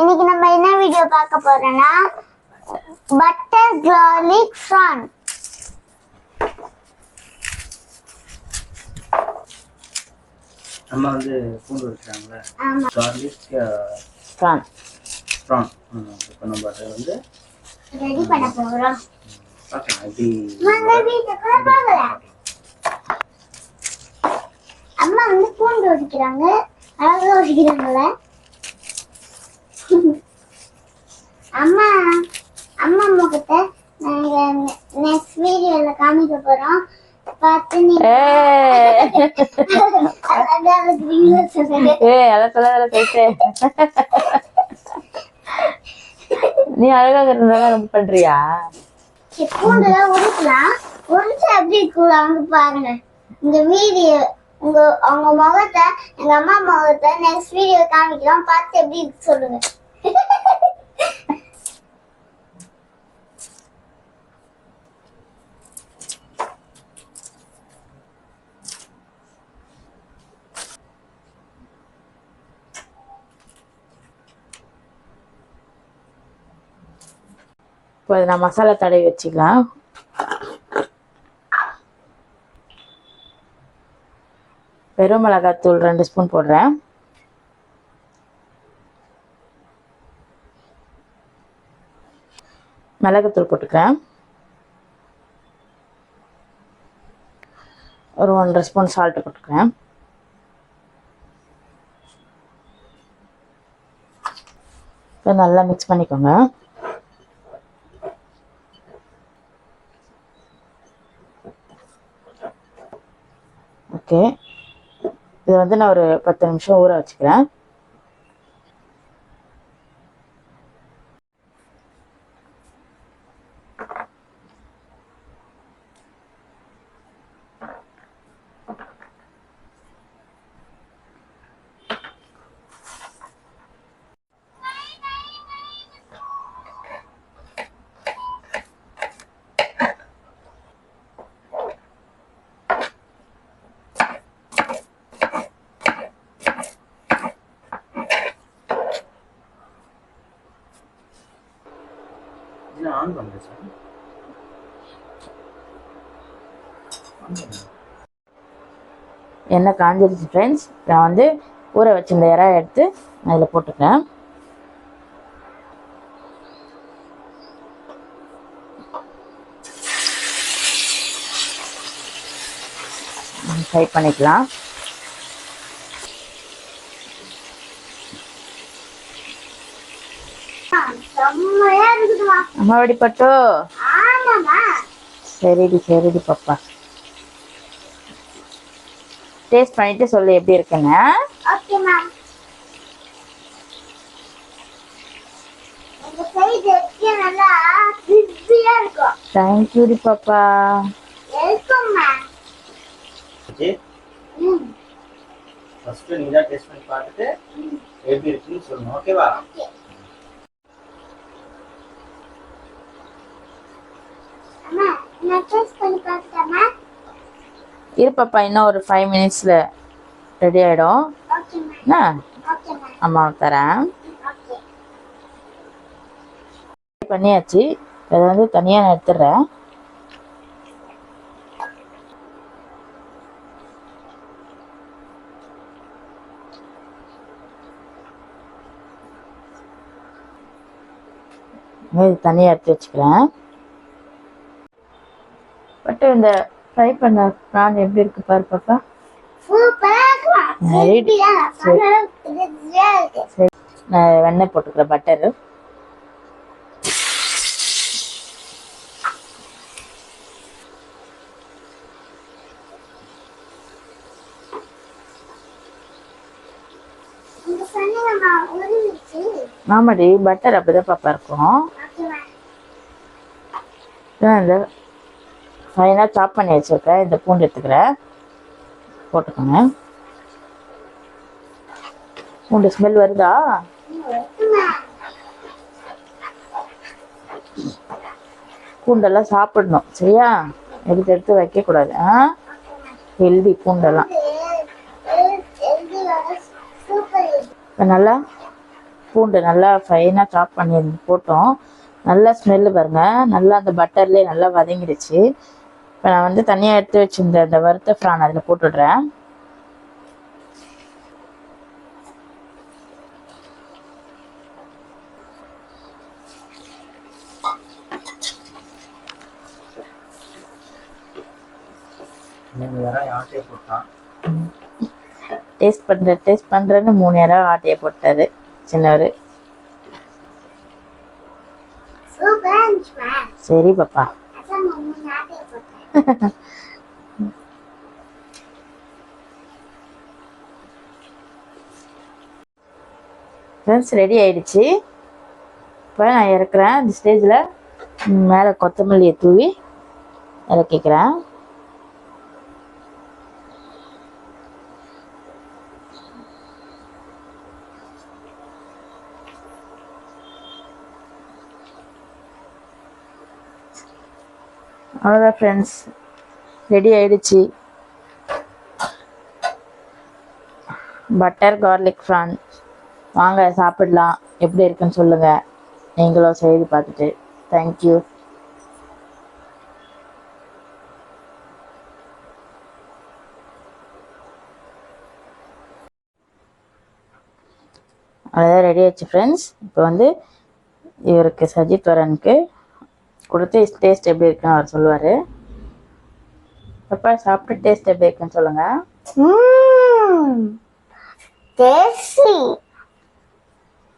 இன்னைக்கு நம்ம என்ன வீடியோ பார்க்க போறோம்னா பட்டர் garlic prawn நம்ம வந்து பூண்டு வச்சுட்டாங்களே ஆமா. கார்லிக் ப்ரான் ப்ரான் இப்போ நம்ம அதை வந்து ரெடி பண்ண போறோம். வாங்க போகலாம் அம்மா வந்து பூண்டு ஒடிக்கிறாங்க அழகா ஒடிக்கிறாங்கல்ல அம்மா அம்மா முகத்தை நாங்க நெக்ஸ்ட் வீடியோல காமிக்க சொல்லிட்டு. நீ அழகாக இருந்தாலும் ரொம்ப பண்றியா? பூண்டுலாம் உரிக்கலாம் உரிச்சு எப்படி இருக்குறாங்க பாருங்க. இந்த வீடியோ உங்க அவங்க முகத்தை எங்க அம்மா முகத்தை நெக்ஸ்ட் வீடியோ காமிக்கிறோம். பார்த்து எப்படி இருக்கு சொல்லுங்க. இப்போ நான் மசாலா தடவி வச்சுக்கலாம். வெறும் மிளகாத்தூள் ரெண்டு ஸ்பூன் போடுறேன். மிளகுத்தூள் போட்டுக்கிறேன். ஒரு ஒன்றரை ஸ்பூன் சால்ட்டு போட்டுக்கிறேன். இப்போ நல்லா மிக்ஸ் பண்ணிக்கோங்க. இருக்குது இது வந்து நான் ஒரு பத்து நிமிஷம் ஊற வச்சுக்கிறேன். இது ஆன் பண்ணுறேன் சார். எண்ணெய் காஞ்சிருச்சு ஃப்ரெண்ட்ஸ் நான் வந்து ஊற வச்சிருந்த இறா எடுத்து அதில் போட்டுக்கிறேன். ஃப்ரை பண்ணிக்கலாம். செம்மையா இருக்குதுமா. அம்மா வெடிப்பட்டோ ஆமாமா சரிடி சரிடி பாப்பா. டேஸ்ட் பண்ணிட்டு சொல்லு எப்படி இருக்குன்னு. தேங்க்யூடி பாப்பா. நீங்கள் தான் டேஸ்ட் பண்ணி பார்த்துட்டு எப்படி இருக்குன்னு சொல்லணும் ஓகேவா அம்மா நான் டேஸ்ட் பண்ணி பார்த்துட்டேம்மா இரு பாப்பா இன்னும் ஒரு ஃபைவ் மினிட்ஸில் ரெடி ஆகிடும் என்ன அம்மாவுக்கு தரேன். பண்ணியாச்சு. அதை வந்து தனியாக நான் எடுத்துடுறேன். இது தனியாக எடுத்து வச்சுக்கிறேன். பட் இந்த ஃப்ரை பண்ண ப்ரான் எப்படி இருக்கு பாரு பாப்பா. நான் வெண்ணெய் போட்டுக்கிறேன் பட்டரு ஆமாடி பட்டர் அப்படிதான் பாப்பா இருக்கும். இந்த ஃபைனாக சாப் பண்ணி வச்சுருக்கேன் இந்த பூண்டு எடுத்துக்கிறேன் போட்டுக்கோங்க. பூண்டு ஸ்மெல் வருதா? பூண்டெல்லாம் சாப்பிடணும் சரியா? எடுத்து எடுத்து வைக்கக்கூடாது ஆ? ஹெல்தி பூண்டெல்லாம். இப்போ நல்லா பூண்டு நல்லா ஃபைனாக சாப் பண்ணி போட்டோம். நல்லா ஸ்மெல்லு பாருங்க. நல்லா அந்த பட்டர்லேயே நல்லா வதங்கிடுச்சு இப்போ நான் வந்து தனியாக எடுத்து வச்சிருந்த அந்த வறுத்த ஃப்ரான் அதில் போட்டுடுறேன். டேஸ்ட் பண்ணுறேன் டேஸ்ட் பண்ணுறேன்னு மூணு நேரம் ஆட்டையை போட்டாரு சின்னவர். சரி பாப்பா. ஃப்ரெண்ட்ஸ் ரெடி ஆயிடுச்சு. இப்போ நான் இறக்குறேன். இந்த ஸ்டேஜில் மேலே கொத்தமல்லியை தூவி இறக்கிக்கிறேன். அவ்வளோதான் ஃப்ரெண்ட்ஸ் ரெடி ஆயிடுச்சு. பட்டர் கார்லிக் ஃப்ரான் வாங்க சாப்பிடலாம். எப்படி இருக்குன்னு சொல்லுங்கள் நீங்களும் செய்து பார்த்துட்டு. தேங்க்யூ அவ்வளோதான் ரெடி ஆச்சு ஃப்ரெண்ட்ஸ் இப்போ வந்து இவருக்கு சஜித் வரனுக்கு கொடுத்து டேஸ்ட் எப்படி இருக்குன்னு அவர் சொல்லுவார். அப்பா சாப்பிட்டு டேஸ்ட் எப்படி இருக்குன்னு சொல்லுங்கள்